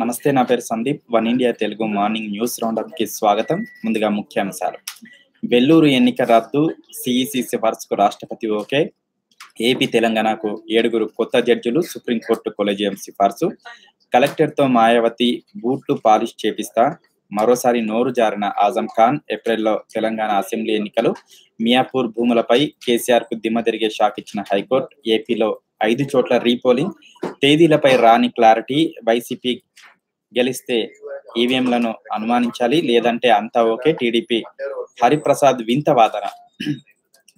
నమస్తే నా పేరు Sandeep. One India Telugu morning news రౌండప్కి స్వాగతం. ముందుగా ముఖ్యాంశాలు. వెల్లూరు ఎన్నిక రద్దు సిఈసి సిఫార్సుకు రాష్ట్రపతి ఓకే. ఏపీ తెలంగాణకు ఏడుగురు కొత్త జడ్జిలు సుప్రీంకోర్టు కొలేజియం సిఫార్సు. కలెక్టర్తో మాయావతి బూట్లు పాలిష్ చేపిస్తా. మరోసారి నోరు జారిన ఆజం ఖాన్ ఏప్రిల్లో తెలంగాణ అసెంబ్లీ ఎన్నికలు. మియాపూర్ భూములపై కేసీఆర్కు దిమ్మ తిరిగే షాక్ ఇచ్చిన హైకోర్టు ఏపీలో ఐదు చోట్ల రీపోలింగ్. తేదీలపై రాని క్లారిటీ వైసీపీ గెలిస్తే ఈవీఎంలను అనుమానించాలి లేదంటే అంతా ఓకే టీడీపీ హరిప్రసాద్ వింత వాదన.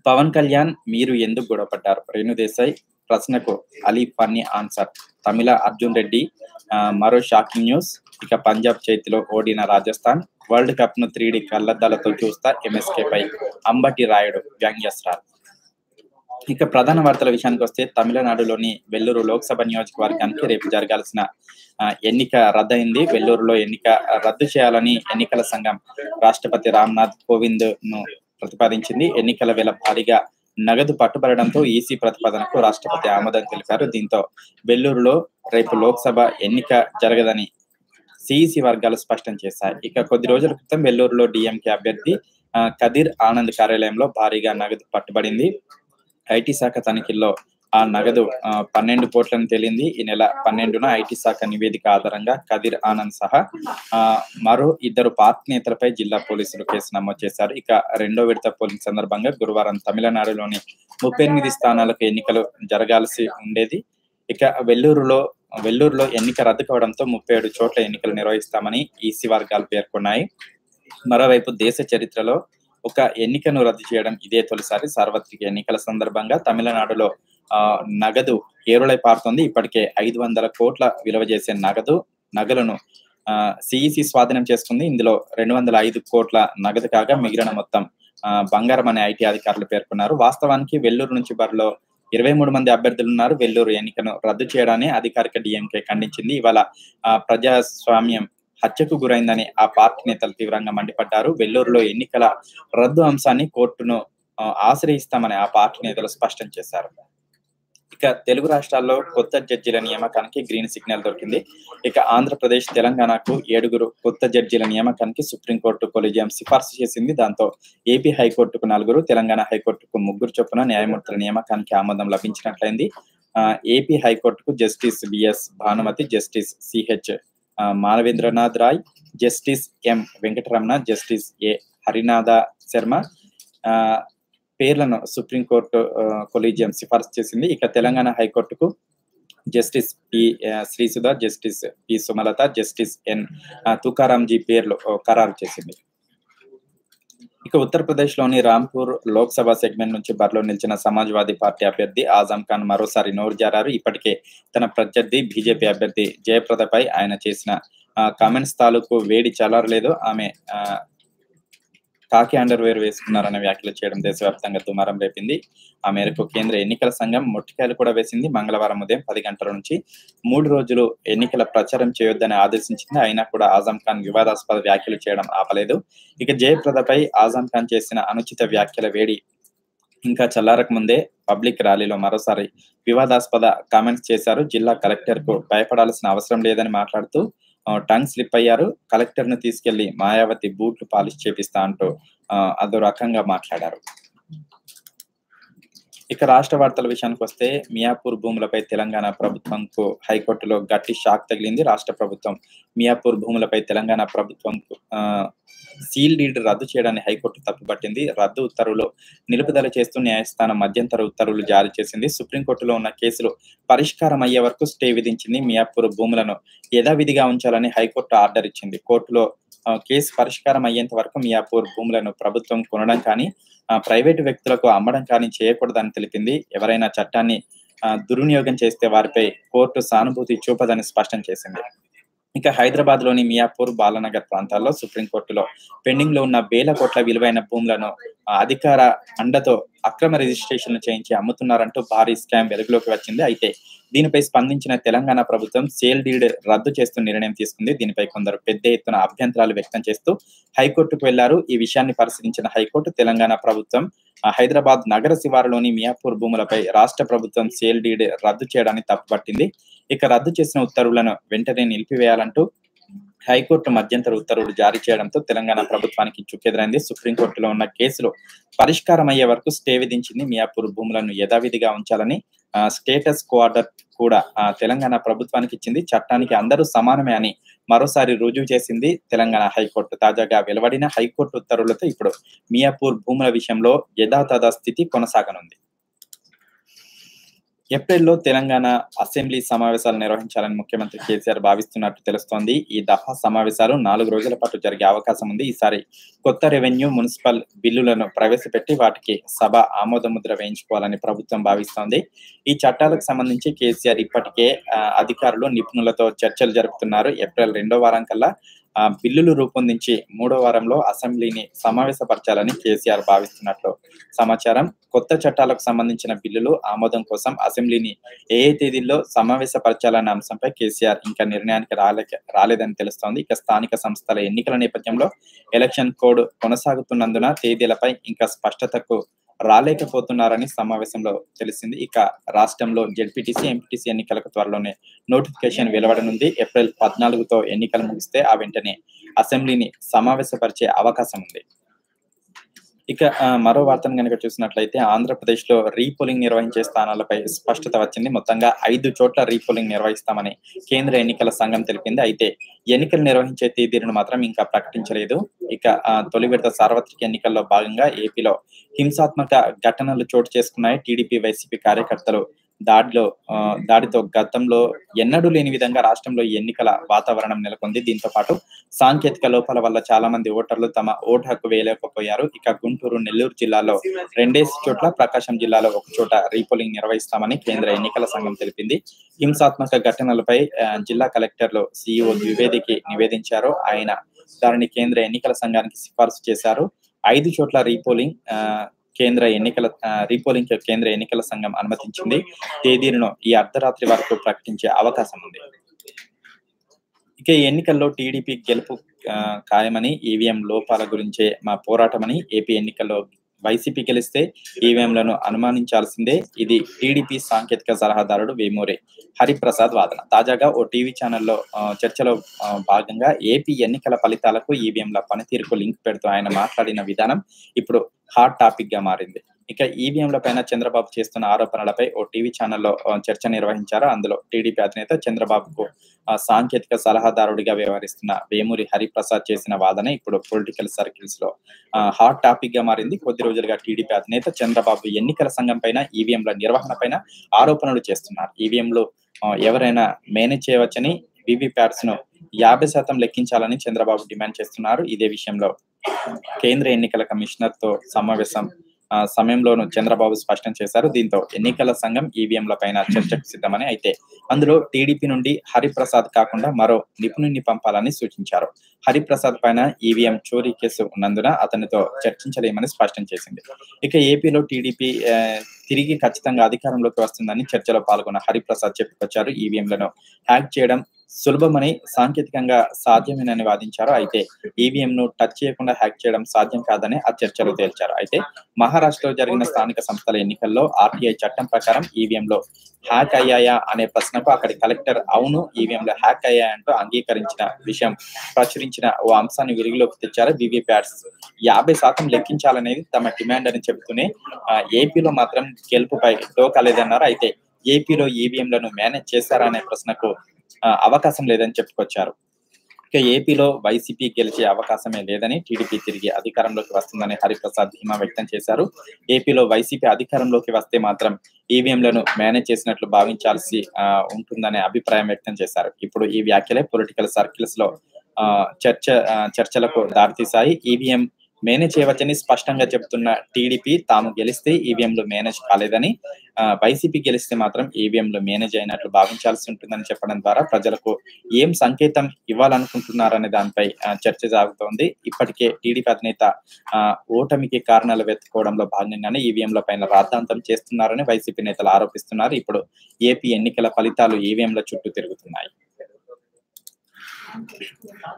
పవన్ కళ్యాణ్ మీరు ఎందుకు గొడవపడ్డారు? రేణుదేశాయ్ ప్రశ్నకు అలీ ఫన్నీ ఆన్సర్. తమిళ అర్జున్ రెడ్డి మరో షాకింగ్ న్యూస్. ఇక పంజాబ్ చేతిలో ఓడిన రాజస్థాన్ వరల్డ్ కప్ను త్రీ డి కళ్ళద్దాలతో చూస్తా ఎంఎస్కే పై అంబటి రాయుడు వ్యంగ్యస్టార్ ఇక ప్రధాన వార్తల విషయానికి వస్తే తమిళనాడులోని వెల్లూరు లోక్సభ నియోజకవర్గానికి రేపు జరగాల్సిన ఎన్నిక రద్దయింది. వెల్లూరులో ఎన్నిక రద్దు చేయాలని ఎన్నికల సంఘం రాష్ట్రపతి రామ్నాథ్ కోవింద్ను ప్రతిపాదించింది. ఎన్నికల వేళ భారీగా నగదు పట్టుబడడంతో ఈసీ ప్రతిపాదనకు రాష్ట్రపతి ఆమోదం తెలిపారు. దీంతో వెల్లూరులో రేపు లోక్సభ ఎన్నిక జరగదని సిఈసి వర్గాలు స్పష్టం చేశాయి. ఇక కొద్ది రోజుల క్రితం వెల్లూరులో డిఎంకే అభ్యర్థి ఆ, కదిర్ ఆనంద్ కార్యాలయంలో భారీగా నగదు పట్టుబడింది. ఐటీ శాఖ తనిఖీల్లో ఆ నగదు పన్నెండు కోట్లను తేలింది. ఈ నెల పన్నెండున ఐటీ శాఖ నివేదిక ఆధారంగా కదిర్ ఆనంద్ సహా ఆ, మరో ఇద్దరు పార్టీ నేతలపై జిల్లా పోలీసులు కేసు నమోదు చేశారు. ఇక రెండో విడత పోలింగ్ సందర్భంగా గురువారం తమిళనాడులోని ముప్పై ఎనిమిది స్థానాలకు ఎన్నికలు జరగాల్సి ఉండేది. ఇక వెల్లూరులో వెల్లూరులో ఎన్నిక రద్దు కావడంతో ముప్పై ఏడు చోట్ల ఎన్నికలు నిర్వహిస్తామని ఈసీ వర్గాలు పేర్కొన్నాయి. మరోవైపు దేశ చరిత్రలో ఒక ఎన్నికను రద్దు చేయడం ఇదే తొలిసారి సార్వత్రిక ఎన్నికల సందర్భంగా తమిళనాడులో ఆ, నగదు ఏరులై పారుతోంది. ఇప్పటికే ఐదు వందల కోట్ల విలువ చేసే నగదు నగలను సిఈసి స్వాధీనం చేసుకుంది. ఇందులో రెండు వందల ఐదు కోట్ల నగదు కాగా మిగిలిన మొత్తం ఆ, బంగారం అనే ఐటీ అధికారులు పేర్కొన్నారు. వాస్తవానికి వెల్లూరు నుంచి బరిలో ఇరవై మూడు మంది అభ్యర్థులు ఉన్నారు. వెల్లూరు ఎన్నికను రద్దు చేయడాన్ని అధికారిక డిఎంకే ఖండించింది. ఇవాళ ప్రజాస్వామ్యం హత్యకు గురైందని ఆ పార్టీ నేతలు తీవ్రంగా మండిపడ్డారు. వెల్లూరులో ఎన్నికల రద్దు అంశాన్ని కోర్టును ఆశ్రయిస్తామని ఆ పార్టీ నేతలు స్పష్టం చేశారు. ఇక తెలుగు రాష్ట్రాల్లో కొత్త జడ్జిల నియామకానికి గ్రీన్ సిగ్నల్ దొరికింది. ఇక ఆంధ్రప్రదేశ్ తెలంగాణకు ఏడుగురు కొత్త జడ్జిల నియామకానికి సుప్రీంకోర్టు కొలిజియం సిఫార్సు చేసింది. దాంతో ఏపీ హైకోర్టుకు నలుగురు తెలంగాణ హైకోర్టుకు ముగ్గురు చొప్పున న్యాయమూర్తుల నియామకానికి ఆమోదం లభించినట్లయింది. ఆ, ఏపీ హైకోర్టుకు justice BS Bhanumathi justice CH Manavendranath Roy justice M Venkataramana justice A Harinatha Sharma. ఆ, పేర్లను సుప్రీంకోర్టు కొలీజియం సిఫార్సు చేసింది. ఇక తెలంగాణ హైకోర్టుకు justice P Srisudha justice P Sumalatha justice N Tukaramji పేర్లు ఖరారు చేసింది. ఇక ఉత్తరప్రదేశ్లోని రాంపూర్ లోక్సభ సెగ్మెంట్ నుంచి బరిలో నిలిచిన సమాజ్వాదీ పార్టీ అభ్యర్థి ఆజం ఖాన్ మరోసారి నోరు జారారు. ఇప్పటికే తన ప్రత్యర్థి బీజేపీ అభ్యర్థి జయప్రదపై ఆయన చేసిన ఆ, కామెంట్స్ తాలూకు వేడి చల్లారలేదు. ఆమె ఆ, కాకి అండర్ వేర్ వేసుకున్నారనే వ్యాఖ్యలు చేయడం దేశవ్యాప్తంగా దుమారం రేపింది. ఆ మేరకు కేంద్ర ఎన్నికల సంఘం మొట్టికాయలు కూడా వేసింది. మంగళవారం ఉదయం పది గంటల నుంచి మూడు రోజులు ఎన్నికల ప్రచారం చేయొద్దని ఆదేశించింది. అయినా కూడా ఆజం ఖాన్ వివాదాస్పద వ్యాఖ్యలు చేయడం ఆపలేదు. ఇక జయప్రదపై ఆజం ఖాన్ చేసిన అనుచిత వ్యాఖ్యల వేడి ఇంకా చల్లారక ముందే పబ్లిక్ ర్యాలీలో మరోసారి వివాదాస్పద కామెంట్స్ చేశారు. జిల్లా కలెక్టర్కు భయపడాల్సిన అవసరం లేదని మాట్లాడుతూ టంగ్ స్లిప్ అయ్యారు. కలెక్టర్ను తీసుకెళ్ళి మాయావతి బూట్లు పాలిష్ చేపిస్తా అంటూ అదో రకంగా మాట్లాడారు. ఇక రాష్ట్ర వార్తల విషయానికి వస్తే మియాపూర్ భూములపై తెలంగాణ ప్రభుత్వంకు హైకోర్టులో గట్టి షాక్ తగిలింది రాష్ట్ర ప్రభుత్వం. మియాపూర్ భూములపై తెలంగాణ ప్రభుత్వం సీల్ డీడ్ రద్దు చేయడాన్ని హైకోర్టు తప్పుపట్టింది. రద్దు ఉత్తర్వులు నిలుపుదల చేస్తూ న్యాయస్థానం మధ్యంతర ఉత్తర్వులు జారీ చేసింది. సుప్రీంకోర్టులో ఉన్న కేసులు పరిష్కారం అయ్యే వరకు స్టే విధించింది. మియాపూర్ భూములను యథావిధిగా ఉంచాలని హైకోర్టు ఆర్డర్ ఇచ్చింది. కోర్టులో కేసు పరిష్కారం అయ్యేంత వరకు మియాపూర్ భూములను ప్రభుత్వం కొనడం కానీ ప్రైవేటు వ్యక్తులకు అమ్మడం కానీ చేయకూడదని తెలిపింది. ఎవరైనా చట్టాన్ని దుర్వినియోగం చేస్తే వారిపై కోర్టు సానుభూతి చూపదని స్పష్టం చేసింది. ఇక హైదరాబాద్లోని మియాపూర్ బాలనగర్ ప్రాంతాల్లో సుప్రీంకోర్టులో పెండింగ్లో ఉన్న వేల కోట్ల విలువైన భూములను అధికార అండతో అక్రమ రిజిస్ట్రేషన్లు చేయించి అమ్ముతున్నారంటూ భారీ స్కామ్ వెలుగులోకి వచ్చింది. అయితే దీనిపై స్పందించిన తెలంగాణ ప్రభుత్వం సేల్ డీడ్ రద్దు చేస్తూ నిర్ణయం తీసుకుంది. దీనిపై కొందరు పెద్ద ఎత్తున అభ్యంతరాలు వ్యక్తం చేస్తూ హైకోర్టుకు వెళ్ళారు. ఈ విషయాన్ని పరిశీలించిన హైకోర్టు తెలంగాణ ప్రభుత్వం హైదరాబాద్ నగర శివారులోని మియాపూర్ భూములపై రాష్ట్ర ప్రభుత్వం సేల్ డీడ్ రద్దు చేయడాన్ని తప్పుపట్టింది. ఇక రద్దు చేసిన ఉత్తర్వులను వెంటనే నిలిపివేయాలంటూ హైకోర్టు మధ్యంతర ఉత్తర్వులు జారీ చేయడంతో తెలంగాణ ప్రభుత్వానికి చుక్కెదురైంది. సుప్రీంకోర్టులో ఉన్న కేసులు పరిష్కారం అయ్యే వరకు స్టే విధించింది. మియాపూర్ భూములను యథావిధిగా ఉంచాలని స్టేటస్ క్వార్టర్ కూడా తెలంగాణ ప్రభుత్వానికి ఇచ్చింది. చట్టానికి అందరూ సమానమే అని మరోసారి రుజువు చేసింది తెలంగాణ హైకోర్టు. తాజాగా వెలువడిన హైకోర్టు ఉత్తర్వులతో ఇప్పుడు మియాపూర్ భూముల విషయంలో యథాతథ స్థితి కొనసాగనుంది. ఏప్రిల్లో తెలంగాణ అసెంబ్లీ సమావేశాలు నిర్వహించాలని ముఖ్యమంత్రి కేసీఆర్ భావిస్తున్నట్టు తెలుస్తోంది. ఈ దఫా సమావేశాలు నాలుగు రోజుల పాటు జరిగే అవకాశం ఉంది. ఈసారి కొత్త రెవెన్యూ మున్సిపల్ బిల్లులను ప్రవేశపెట్టి వాటికి సభ ఆమోద ముద్ర వేయించుకోవాలని ప్రభుత్వం భావిస్తోంది. ఈ చట్టాలకు సంబంధించి కేసీఆర్ ఇప్పటికే అధికారులు నిపుణులతో చర్చలు జరుపుతున్నారు. ఏప్రిల్ రెండో వారం కల్లా బిల్లులు రూపొందించి మూడో వారంలో అసెంబ్లీని సమావేశపరచాలని కేసీఆర్ భావిస్తున్నట్లు సమాచారం. కొత్త చట్టాలకు సంబంధించిన బిల్లులు ఆమోదం కోసం అసెంబ్లీని ఏ ఏ తేదీల్లో సమావేశపరచాలన్న అంశంపై కేసీఆర్ ఇంకా నిర్ణయానికి రాలే రాలేదని తెలుస్తోంది. ఇక స్థానిక సంస్థల ఎన్నికల నేపథ్యంలో ఎలక్షన్ కోడ్ కొనసాగుతున్నందున తేదీలపై ఇంకా స్పష్టతకు రాలేకపోతున్నారని సమావేశంలో తెలిసింది. ఇక రాష్ట్రంలో జెడ్పీటీసీ ఎంపీటీసీ ఎన్నికలకు త్వరలోనే నోటిఫికేషన్ వెలువడనుంది. ఏప్రిల్ పద్నాలుగుతో ఎన్నికలు ముగిస్తే ఆ వెంటనే అసెంబ్లీని సమావేశపరిచే అవకాశం ఉంది. ఇక ఆ, మరో వార్తను కనుక చూసినట్లయితే ఆంధ్రప్రదేశ్లో రీపోలింగ్ నిర్వహించే స్థానాలపై స్పష్టత వచ్చింది. మొత్తంగా ఐదు చోట్ల రీపోలింగ్ నిర్వహిస్తామని కేంద్ర ఎన్నికల సంఘం తెలిపింది. అయితే ఎన్నికలు నిర్వహించే తేదీలను మాత్రం ఇంకా ప్రకటించలేదు. ఇక ఆ, తొలి విడత సార్వత్రిక ఎన్నికల్లో భాగంగా ఏపీలో హింసాత్మక ఘటనలు చోటు చేసుకున్నాయి. టీడీపీ వైసీపీ కార్యకర్తలు దాడిలో దాడితో గతంలో ఎన్నడూ లేని విధంగా రాష్ట్రంలో ఈ ఎన్నికల వాతావరణం నెలకొంది. దీంతో పాటు సాంకేతిక లోపాల వల్ల చాలా మంది ఓటర్లు తమ ఓటు హక్కు వేయలేకపోయారు. ఇక గుంటూరు నెల్లూరు జిల్లాలో రెండేసి చోట్ల ప్రకాశం జిల్లాలో ఒక చోట రీపోలింగ్ నిర్వహిస్తామని కేంద్ర ఎన్నికల సంఘం తెలిపింది. హింసాత్మక ఘటనలపై జిల్లా కలెక్టర్లు సిఇఓ ద్వివేదికి నివేదించారు. ఆయన దానిని కేంద్ర ఎన్నికల సంఘానికి సిఫార్సు చేశారు. ఐదు చోట్ల రీపోలింగ్ ఆ, కేంద్ర ఎన్నికల రీపోలింగ్ కేంద్ర ఎన్నికల సంఘం అనుమతించింది. తేదీలను ఈ అర్ధరాత్రి వరకు ప్రకటించే అవకాశం ఉంది. ఇక ఈ ఎన్నికల్లో టీడీపీ గెలుపు ఖాయమని ఈవీఎం లోపాల గురించే మా పోరాటమని ఏపీ ఎన్నికల్లో వైసీపీ గెలిస్తే ఈవీఎంలను అనుమానించాల్సిందే. ఇది టీడీపీ సాంకేతిక సలహాదారుడు వేమూరే హరిప్రసాద్ వాదన. తాజాగా ఓ టీవీ ఛానల్లో ఆ, చర్చలో భాగంగా ఏపీ ఎన్నికల ఫలితాలకు ఈవీఎంల పనితీరుకు లింక్ పెడుతూ ఆయన మాట్లాడిన విధానం ఇప్పుడు హాట్ టాపిక్గా మారింది. ఇక ఈవీఎంల పైన చంద్రబాబు చేస్తున్న ఆరోపణలపై ఓ టీవీ ఛానల్లో చర్చ నిర్వహించారు. అందులో టీడీపీ అధినేత చంద్రబాబుకు సాంకేతిక సలహాదారుడిగా వ్యవహరిస్తున్న వేమూరి హరిప్రసాద్ చేసిన వాదన ఇప్పుడు పొలిటికల్ సర్కిల్స్లో హాట్ టాపిక్గా మారింది. కొద్ది రోజులుగా టీడీపీ అధినేత చంద్రబాబు ఎన్నికల సంఘం పైన ఈవీఎంల నిర్వహణ పైన ఆరోపణలు చేస్తున్నారు. ఈవీఎంలు ఎవరైనా మేనేజ్ చేయవచ్చని వివిప్యాట్స్ను యాభై శాతం లెక్కించాలని చంద్రబాబు డిమాండ్ చేస్తున్నారు. ఇదే విషయంలో కేంద్ర ఎన్నికల కమిషనర్తో సమావేశం సమయంలోనూ చంద్రబాబు స్పష్టం చేశారు. దీంతో ఎన్నికల సంఘం ఈవీఎంల పైన చర్చకు సిద్ధమని అయితే అందులో టీడీపీ నుండి హరిప్రసాద్ కాకుండా మరో నిపుణుడిని పంపాలని సూచించారు. హరిప్రసాద్ పైన ఈవీఎం చోరీ కేసు ఉన్నందున అతనితో చర్చించలేమని స్పష్టం చేసింది. ఇక ఏపీలో టీడీపీ తిరిగి ఖచ్చితంగా అధికారంలోకి వస్తుందని చర్చలో పాల్గొన్న హరిప్రసాద్ చెప్పుకొచ్చారు. ఈవీఎంలను హ్యాక్ చేయడం సులభమని సాంకేతికంగా సాధ్యమేనని వాదించారు. అయితే ఈవీఎం ను టచ్ చేయకుండా హ్యాక్ చేయడం సాధ్యం కాదని ఆ తేల్చారు. అయితే మహారాష్ట్రలో జరిగిన స్థానిక సంస్థల ఎన్నికల్లో ఆర్టీఐ చట్టం ప్రకారం ఈవీఎంలో హ్యాక్ అయ్యాయా అనే ప్రశ్నకు అక్కడి కలెక్టర్ అవును ఈవీఎంలో హ్యాక్ అయ్యాయంటూ అంగీకరించిన విషయం ప్రచురించిన ఓ అంశాన్ని వెలుగులోకి తెచ్చారు వివిప్యాట్స్ యాభై శాతం లెక్కించాలనేది తమ డిమాండ్ అని చెబుతూనే ఏపీలో మాత్రం గెలుపుపై టోకాలేదన్నారు అయితే ఏపీలో ఈవీఎంలను మేనేజ్ చేశారా అనే ప్రశ్నకు అవకాశం లేదని చెప్పుకొచ్చారు. ఇక ఏపీలో వైసీపీ గెలిచే అవకాశమే లేదని టీడీపీ తిరిగి అధికారంలోకి వస్తుందని హరిప్రసాద్ ధీమా వ్యక్తం చేశారు. ఏపీలో వైసీపీ అధికారంలోకి వస్తే మాత్రం ఈవీఎంలను మేనేజ్ చేసినట్లు భావించాల్సి ఆ, ఉంటుందనే అభిప్రాయం వ్యక్తం చేశారు. ఇప్పుడు ఈ వ్యాఖ్యలే పొలిటికల్ సర్కిల్స్లో ఆ, చర్చ ఆ, చర్చలకు దారితీశాయి. ఈవీఎం మేనేజ్ చేయవచ్చని స్పష్టంగా చెబుతున్న టీడీపీ తాము గెలిస్తే ఈవీఎంలు మేనేజ్ కాలేదని ఆ, వైసీపీ గెలిస్తే మాత్రం ఈవీఎంలు మేనేజ్ అయినట్లు భావించాల్సి ఉంటుందని చెప్పడం ద్వారా ప్రజలకు ఏం సంకేతం ఇవ్వాలనుకుంటున్నారనే దానిపై చర్చ సాగుతోంది. ఇప్పటికే టీడీపీ అధినేత ఆ, ఓటమికి కారణాలు వెతుకోవడంలో భాగంగానే ఈవీఎంల పైన రాద్ధాంతం చేస్తున్నారని వైసీపీ నేతలు ఆరోపిస్తున్నారు. ఇప్పుడు ఏపీ ఎన్నికల ఫలితాలు ఈవీఎంల చుట్టూ తిరుగుతున్నాయి.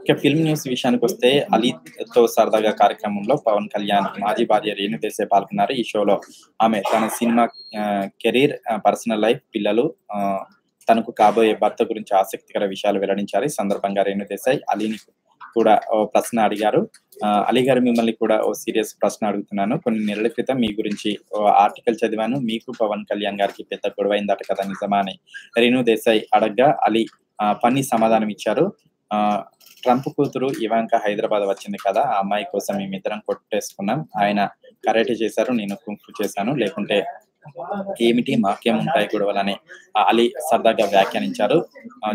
ఇక ఫిల్మ్ న్యూస్ విషయానికి వస్తే అలీతో సరదాగా కార్యక్రమంలో పవన్ కళ్యాణ్ మాజీ భార్య రేణు దేశాయ్ పాల్గొన్నారు. ఈ షోలో ఆమె తన సినిమా కెరీర్ పర్సనల్ లైఫ్ పిల్లలు తనకు కాబోయే భర్త గురించి ఆసక్తికర విషయాలు వెల్లడించారు. ఈ సందర్భంగా రేణు దేశాయ్ అలీని కూడా ఓ ప్రశ్న అడిగారు. అలీ గారు మిమ్మల్ని కూడా ఓ సీరియస్ ప్రశ్న అడుగుతున్నాను. కొన్ని నెలల క్రితం మీ గురించి ఓ ఆర్టికల్ చదివాను. మీకు పవన్ కళ్యాణ్ గారికి పెద్ద గొడవ అయిందట కదా నిజమా అని రేణు దేశాయ్ అడగ్గా అలీ పని సమాధానం ఇచ్చారు. ట్రంప్ కూతురు ఇవాంక హైదరాబాద్ వచ్చింది కదా ఆ అమ్మాయి కోసం మేమిద్దరం కొట్టేసుకున్నాం. ఆయన కరాటే చేశారు నేను కుంకు చేశాను. లేకుంటే ఏమిటి మాకేం ఉంటాయి గొడవలని ఆ, అలీ సరదాగా వ్యాఖ్యానించారు.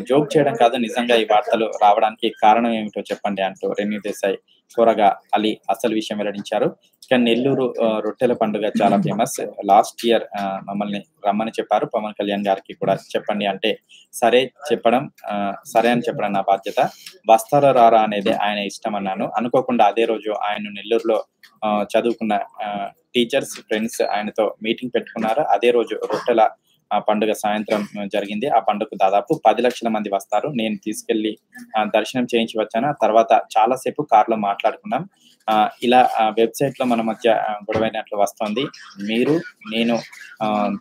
జోక్ చేయడం కాదు నిజంగా ఈ వార్తలు రావడానికి కారణం ఏమిటో చెప్పండి అంటూ రెన్యూ దేశాయ్ త్వరగా అలీ అసలు విషయం వెల్లడించారు. ఇక నెల్లూరు రొట్టెల పండుగ చాలా ఫేమస్ లాస్ట్ ఇయర్ మమ్మల్ని రమ్మని చెప్పారు. పవన్ కళ్యాణ్ గారికి కూడా చెప్పండి అంటే సరే చెప్పడం ఆ, సరే అని చెప్పడం నా బాధ్యత. వస్తారా రారా అనేది ఆయన ఇష్టం అన్నాను. అనుకోకుండా అదే రోజు ఆయన నెల్లూరులో ఆ, చదువుకున్న టీచర్స్ ఫ్రెండ్స్ ఆయనతో మీటింగ్ పెట్టుకున్నారు? అదే రోజు రొట్టెల ఆ పండుగ సాయంత్రం జరిగింది. ఆ పండుగకు దాదాపు పది లక్షల మంది వస్తారు. నేను తీసుకెళ్ళి దర్శనం చేయించి వచ్చాను. ఆ తర్వాత చాలాసేపు కార్లో మాట్లాడుకున్నాం. ఇలా వెబ్సైట్లో మన మధ్య గొడవైనట్లు వస్తోంది. మీరు నేను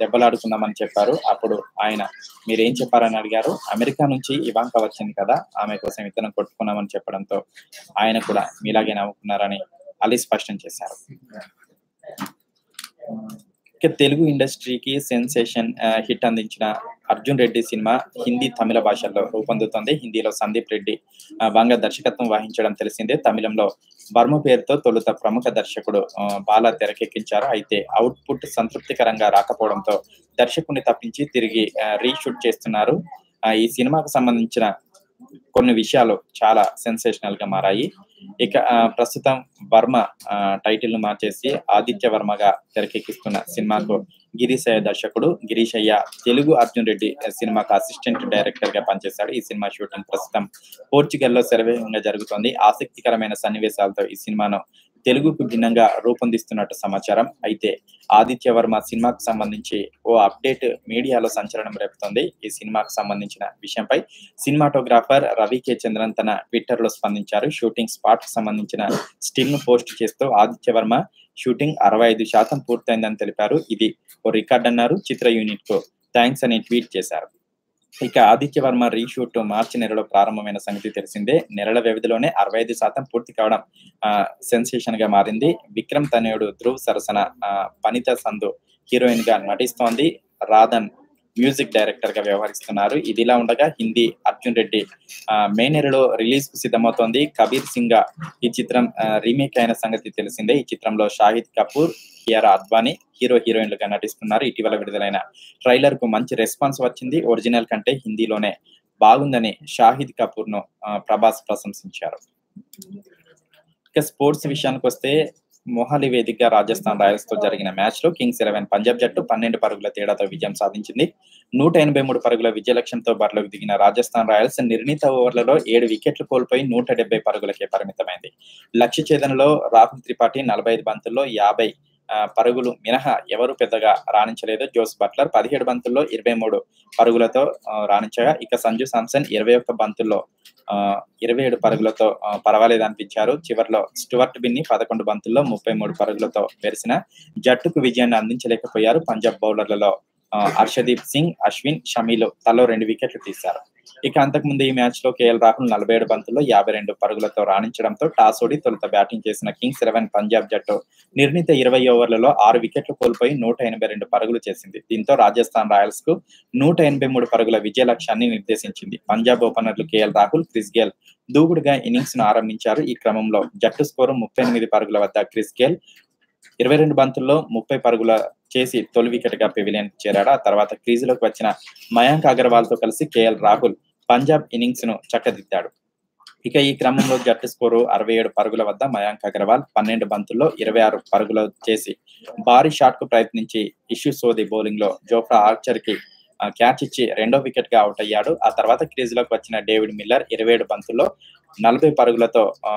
దెబ్బలాడుకుందామని చెప్పారు. అప్పుడు ఆయన మీరు ఏం చెప్పారని అడిగారు. అమెరికా నుంచి ఇవాంక వచ్చింది కదా ఆమె కోసం ఇతను కొట్టుకున్నామని చెప్పడంతో ఆయన కూడా మీలాగే నవ్వుకున్నారని అలీ స్పష్టం చేశారు. తెలుగు ఇండస్ట్రీకి సెన్సేషన్ హిట్ అందించిన అర్జున్ రెడ్డి సినిమా హిందీ తమిళ భాషల్లో రూపొందుతోంది. హిందీలో సందీప్ రెడ్డి వంగ దర్శకత్వం వహించడం తెలిసిందే. తమిళంలో వర్మ పేరుతో తొలుత ప్రముఖ దర్శకుడు బాల తెరకెక్కించారు. అయితే అవుట్పుట్ సంతృప్తికరంగా రాకపోవడంతో దర్శకుడిని తప్పించి తిరిగి రీషూట్ చేస్తున్నారు. ఈ సినిమాకు సంబంధించిన కొన్ని విషయాలు చాలా సెన్సేషనల్గా మారాయి. ఇక ఆ, ప్రస్తుతం వర్మ టైటిల్ను మార్చేసి ఆదిత్య వర్మగా తెరకెక్కిస్తున్న సినిమాకు గిరీశయ్య దర్శకుడు గిరీశయ్య తెలుగు అర్జున్ రెడ్డి సినిమాకు అసిస్టెంట్ డైరెక్టర్గా పనిచేశాడు. ఈ సినిమా షూటింగ్ ప్రస్తుతం పోర్చుగల్లో శరవేగంగా జరుగుతోంది. ఆసక్తికరమైన సన్నివేశాలతో ఈ సినిమాను తెలుగుకు భిన్నంగా రూపొందిస్తున్నట్టు సమాచారం. అయితే ఆదిత్య వర్మ సినిమాకు సంబంధించి ఓ అప్డేట్ మీడియాలో సంచలనం రేపుతోంది. ఈ సినిమాకు సంబంధించిన విషయంపై సినిమాటోగ్రాఫర్ రవి కే. చంద్రన్ తన ట్విట్టర్లో స్పందించారు. షూటింగ్ స్పాట్కు సంబంధించిన స్టిల్ను పోస్ట్ చేస్తూ ఆదిత్య వర్మ షూటింగ్ అరవై ఐదు శాతం పూర్తయిందని తెలిపారు. ఇది ఓ రికార్డ్ అన్నారు చిత్ర యూనిట్కు థ్యాంక్స్ అని ట్వీట్ చేశారు. ఇక ఆదిత్య వర్మ రీషూట్ మార్చి నెలలో ప్రారంభమైన సంగతి తెలిసిందే. నెలల వ్యవధిలోనే అరవై ఐదు శాతం పూర్తి కావడం ఆ, సెన్సేషన్గా మారింది. విక్రమ్ తనయుడు ధ్రువ్ సరసన ఆ, పనిత సంధు హీరోయిన్గా నటిస్తోంది. రాధన్ మ్యూజిక్ డైరెక్టర్గా వ్యవహరిస్తున్నారు. ఇదిలా ఉండగా హిందీ అర్జున్ రెడ్డి మే నెలలో రిలీజ్కు సిద్ధమవుతోంది. కబీర్ సింగ్ ఈ చిత్రం రీమేక్ అయిన సంగతి తెలిసిందే. ఈ చిత్రంలో షాహిద్ కపూర్ కియారా అద్వానీ హీరో హీరోయిన్లుగా నటిస్తున్నారు. ఇటీవల విడుదలైన ట్రైలర్కు మంచి రెస్పాన్స్ వచ్చింది. ఒరిజినల్ కంటే హిందీలోనే బాగుందని షాహిద్ కపూర్ను ఆ, ప్రభాస్ ప్రశంసించారు. ఇక స్పోర్ట్స్ విషయానికి వస్తే మొహాలి వేదికగా రాజస్థాన్ రాయల్స్తో జరిగిన మ్యాచ్లో కింగ్స్ ఎలెవెన్ పంజాబ్ జట్టు పన్నెండు పరుగుల తేడాతో విజయం సాధించింది. నూట ఎనభై మూడు పరుగుల విజయ లక్ష్యంతో బరిలోకి దిగిన రాజస్థాన్ రాయల్స్ నిర్ణీత ఓవర్లలో ఏడు వికెట్లు కోల్పోయి నూట డెబ్బై పరుగులకే పరిమితమైంది. లక్ష్య ఛేదనలో రాహుల్ త్రిపాఠి నలభై ఐదు బంతుల్లో యాభై ఆ, పరుగులు మినహా ఎవరు పెద్దగా రాణించలేదు. జోస్ బట్లర్ పదిహేడు బంతుల్లో ఇరవై మూడు పరుగులతో రాణించగా. ఇక సంజు సామ్సన్ ఇరవై ఒక్క బంతుల్లో ఇరవై ఏడు పరుగులతో ఆ, పర్వాలేదు అనిపించారు. చివరిలో స్టువర్ట్ బిన్ని పదకొండు బంతుల్లో ముప్పై మూడు పరుగులతో మెరిసిన జట్టుకు విజయాన్ని అందించలేకపోయారు పంజాబ్ బౌలర్లలో ఆ, హర్షదీప్ సింగ్ అశ్విన్ షమీలు తలో రెండు వికెట్లు తీశారు. ఇక అంతకుముందు ఈ మ్యాచ్లో కేఎల్ రాహుల్ నలభై ఏడు బంతుల్లో యాభై రెండు పరుగులతో రాణించడంతో టాస్ ఓడి తొలుత బ్యాటింగ్ చేసిన కింగ్స్ ఎలెవెన్ పంజాబ్ జట్టు నిర్ణీత ఇరవై ఓవర్లలో ఆరు వికెట్లు కోల్పోయి నూట ఎనభై రెండు పరుగులు చేసింది. దీంతో రాజస్థాన్ రాయల్స్కు నూట ఎనభై మూడు పరుగుల విజయ లక్ష్యాన్ని నిర్దేశించింది. Punjab openers KL Rahul Chris Gayle దూకుడుగా ఇన్నింగ్స్ను ఆరంభించారు. ఈ క్రమంలో జట్టు స్కోరు ముప్పై ఎనిమిది పరుగుల వద్ద క్రిస్ గేల్ ఇరవై రెండు బంతుల్లో ముప్పై పరుగుల చేసి తొలి వికెట్గా పెవిలియన్ చేరాడు. ఆ తర్వాత క్రీజులోకి వచ్చిన మయాంక్ అగర్వాల్తో కలిసి కేఎల్ రాహుల్ పంజాబ్ ఇన్నింగ్స్ను చక్కదిద్దాడు. ఇక ఈ క్రమంలో జట్టు స్కోరు అరవై ఏడు పరుగుల వద్ద మయాంక్ అగర్వాల్ పన్నెండు బంతుల్లో ఇరవై ఆరు పరుగులు చేసి భారీ షాట్కు ప్రయత్నించి ఇష్యూ సోది బౌలింగ్లో జోఫ్రా ఆర్చర్కి క్యాచ్ ఇచ్చి రెండో వికెట్గా అవుట్ అయ్యాడు. ఆ తర్వాత క్రీజ్లోకి వచ్చిన డేవిడ్ మిల్లర్ ఇరవై ఏడు బంతుల్లో నలభై పరుగులతో ఆ,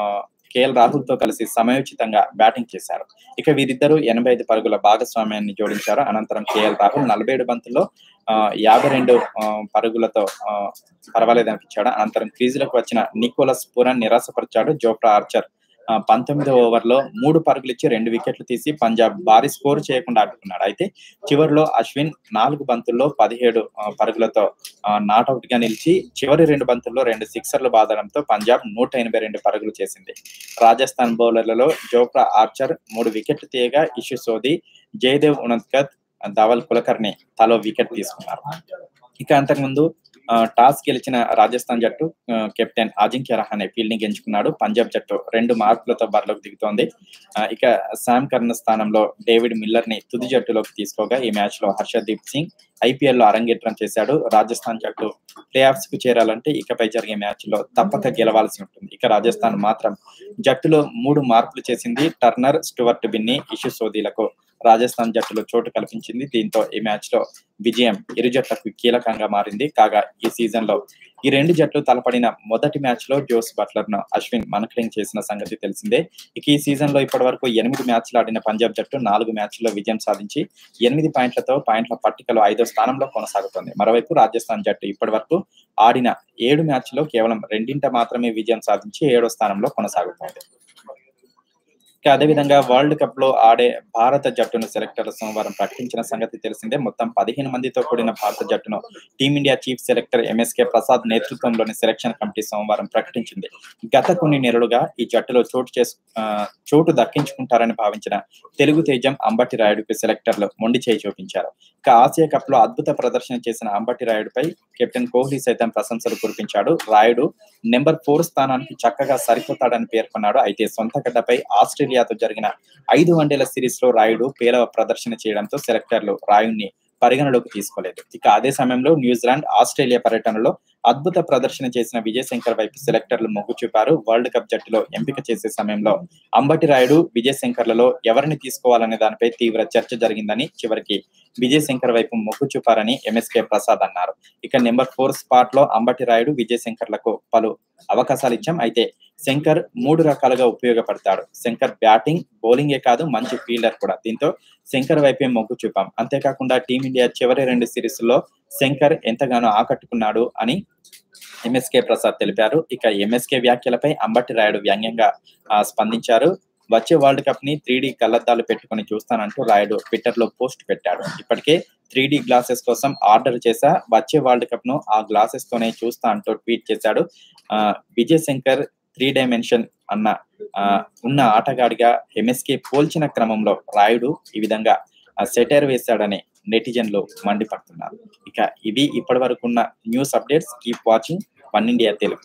కేఎల్ రాహుల్తో కలిసి సమయోచితంగా బ్యాటింగ్ చేశారు. ఇక వీరిద్దరూ ఎనభై ఐదు పరుగుల భాగస్వామ్యాన్ని జోడించారు. అనంతరం కేఎల్ రాహుల్ నలభై ఏడు బంతుల్లో ఆ, యాభై రెండు ఆ, పరుగులతో ఆ, అనంతరం క్రీజులకు వచ్చిన నికోలస్ పురాన్ నిరాశపరిచాడు. జోప్రా ఆర్చర్ ఆ, పంతొమ్మిదవ ఓవర్లో మూడు పరుగులు ఇచ్చి రెండు వికెట్లు తీసి పంజాబ్ భారీ స్కోర్ చేయకుండా ఆడుకున్నాడు. అయితే చివరిలో అశ్విన్ నాలుగు బంతుల్లో పదిహేడు పరుగులతో నాట్అవుట్గా నిలిచి చివరి రెండు బంతుల్లో రెండు సిక్సర్లు బాదడంతో పంజాబ్ నూట ఎనభై రెండు పరుగులు చేసింది. రాజస్థాన్ బౌలర్లలో జోప్రా ఆర్చర్ మూడు వికెట్లు తీయగా ఇషు సోది జయదేవ్ ఉనత్కత్ ధవల్ కులకర్ణి తలో వికెట్ తీసుకున్నారు. ఇక అంతకుముందు టాస్ గెలిచిన రాజస్థాన్ జట్టు కెప్టెన్ అజింక్య రహానే ఫీల్డింగ్ ఎంచుకున్నాడు పంజాబ్ జట్టు రెండు మార్కులతో బరిలోకి దిగుతోంది. ఆ, ఇక శామ్ కర్ణ స్థానంలో డేవిడ్ మిల్లర్ని తుది జట్టులోకి తీసుకోగా ఈ మ్యాచ్లో హర్షదీప్ సింగ్ ఐపీఎల్లో అరంగేట్రం చేశాడు. రాజస్థాన్ జట్టు ప్లే ఆఫ్స్కు చేరాలంటే ఇకపై జరిగే మ్యాచ్లో తప్పక గెలవాల్సి ఉంటుంది. ఇక రాజస్థాన్ మాత్రం జట్టులో మూడు మార్పులు చేసింది. టర్నర్ స్టువర్ట్ బిన్ని ఇషు సోదీలకు రాజస్థాన్ జట్టులో చోటు కల్పించింది. దీంతో ఈ మ్యాచ్లో విజయం ఇరు జట్లకు కీలక కీలకంగా మారింది. కాగా ఈ సీజన్లో ఈ రెండు జట్లు తలపడిన మొదటి మ్యాచ్లో జోస్ బట్లర్ను అశ్విన్ మనకలింగ్ చేసిన సంగతి తెలిసిందే. ఇక ఈ సీజన్లో ఇప్పటి వరకు ఎనిమిది మ్యాచ్లు ఆడిన పంజాబ్ జట్టు నాలుగు మ్యాచ్ల్లో విజయం సాధించి ఎనిమిది పాయింట్లతో పాయింట్ల పట్టికలో ఐదో స్థానంలో కొనసాగుతుంది. మరోవైపు రాజస్థాన్ జట్టు ఇప్పటి వరకు ఆడిన ఏడు మ్యాచ్ల్లో కేవలం రెండింట మాత్రమే విజయం సాధించి ఏడో స్థానంలో కొనసాగుతోంది. ఇక అదేవిధంగా వరల్డ్ కప్లో ఆడే భారత జట్టును సెలెక్టర్లు సోమవారం ప్రకటించిన సంగతి తెలిసిందే. మొత్తం పదిహేను మందితో కూడిన భారత జట్టును team India chief selector MSK Prasad నేతృత్వంలోని సెలక్షన్ కమిటీ సోమవారం ప్రకటించింది. గత కొన్ని నెలలుగా ఈ జట్టులో చోటు చేసు చోటు దక్కించుకుంటారని భావించిన తెలుగు తేజం అంబటి రాయుడుకు సెలెక్టర్లు మొండి చేయి చూపించారు. ఇక ఆసియా కప్లో అద్భుత ప్రదర్శన చేసిన అంబటి రాయుడుపై కెప్టెన్ కోహ్లీ సైతం ప్రశంసలు కురిపించాడు. రాయుడు నెంబర్ ఫోర్ స్థానానికి చక్కగా సరిపోతాడని పేర్కొన్నాడు. అయితే సొంత గడ్డపై ఆస్ట్రేలియాతో జరిగిన ఐదు వన్డేల సిరీస్లో రాయుడు పేలవ ప్రదర్శన చేయడంతో సెలెక్టర్లు రాయుడిని పరిగణలోకి తీసుకోలేదు. ఇక అదే సమయంలో న్యూజిలాండ్ ఆస్ట్రేలియా పర్యటనలో అద్భుత ప్రదర్శన చేసిన విజయశంకర్ వైపు సెలెక్టర్లు మొగ్గు చూపారు. వరల్డ్ కప్ జట్టులో ఎంపిక చేసే సమయంలో అంబటి రాయుడు విజయశంకర్లలో ఎవరిని తీసుకోవాలనే దానిపై తీవ్ర చర్చ జరిగిందని చివరికి విజయశంకర్ వైపు మొగ్గు చూపారని ఎంఎస్కే ప్రసాద్ అన్నారు. ఇక నెంబర్ ఫోర్ స్పాట్లో అంబటి రాయుడు విజయశంకర్లకు పలు అవకాశాలు ఇచ్చాం. అయితే శంకర్ మూడు రకాలుగా ఉపయోగపడతాడు. శంకర్ బ్యాటింగ్ బౌలింగే కాదు మంచి ఫీల్డర్ కూడా. దీంతో శంకర్ వైపే మొగ్గు చూపాం. అంతేకాకుండా టీమిండియా చివరి రెండు సిరీస్లో శంకర్ ఎంతగానో ఆకట్టుకున్నాడు అని ఎంఎస్కే ప్రసాద్ తెలిపారు. ఇక ఎంఎస్కే వ్యాఖ్యలపై అంబటి రాయుడు వ్యంగ్యంగా ఆ, స్పందించారు. వచ్చే వరల్డ్ కప్ని త్రీ డి కళ్ళద్దాలు పెట్టుకుని చూస్తానంటూ రాయుడు ట్విట్టర్లో పోస్ట్ పెట్టాడు. ఇప్పటికే త్రీ డి గ్లాసెస్ కోసం ఆర్డర్ చేశా. వచ్చే వరల్డ్ కప్ను ఆ గ్లాసెస్ తోనే చూస్తా అంటూ ట్వీట్ చేశాడు. ఆ, విజయ్ శంకర్ త్రీ డైమెన్షన్ అన్న ఆ, ఉన్న ఆటగాడిగా ఎంఎస్కే పోల్చిన క్రమంలో రాయుడు ఈ విధంగా సెటైర్ వేశాడని నెటిజన్లు మండిపడుతున్నారు. ఇక ఇవి ఇప్పటి వరకు ఉన్న news updates. Keep watching one India Telugu.